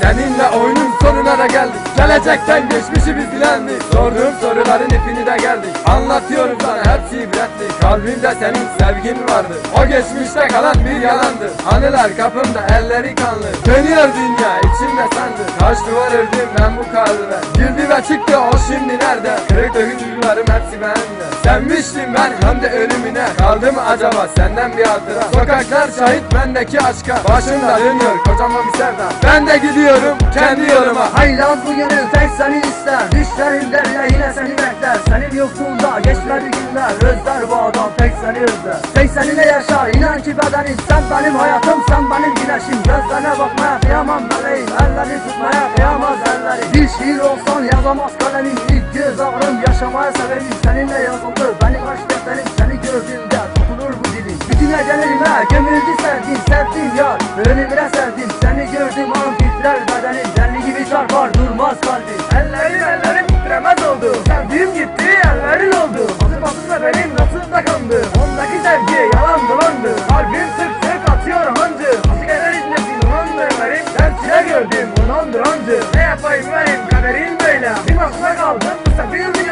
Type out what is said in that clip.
Seninle oynuyorum sen geçmişi biz bilen mi? Sorduğum soruların ipini de geldik. Anlatıyorum sana hepsi ibretli. Kalbimde senin sevgin vardı O geçmişte kalan bir yalandı Anılar kapımda elleri kanlı. Dönüyor dünya içimde sandı Taş duvar ördüm ben bu kalbe. Girdi ve çıktı o şimdi nerede? Kırık dökük duygularım hepsi bende. Senmiştim ben hem de ölümüne. Kaldım acaba senden bir hatıra? Sokaklar şahit bendeki aşka. Başımda dönüyor kocaman bir sevda. Ben de gidiyorum kendi yoluma Haylaz bu gönül tek seni ister. Düşlerim derine yine seni bekler. Senin yokluğunda geçmedi günler. Özler bu adam tek seni özler. Tek seninle yaşar? İnan ki bedenim Sen benim hayatım sen benim güneşim. Gözlerine bakmaya kıyamam meleğim. Elleri tutmaya kıyamaz elleri Bir şiir olsan yazamaz kalemim. İlk göz ağrım yaşamaya severim Seninle yazıldı benim aşk defterim Seni gördüğümde tutulur bu dilim. Bütün gecelerime gömüldü sevdim Sevdim yar. Ölümüne sevdim. Seni gördüm an titrer bedenim tercih yalan dolandı Kalbim sık sık atıyor hancı. Askerler izlesin unandırlar hep Dersçiler gördüm unandırancı Ne yapayım benim kaderim böyle. Bir kaldım misafir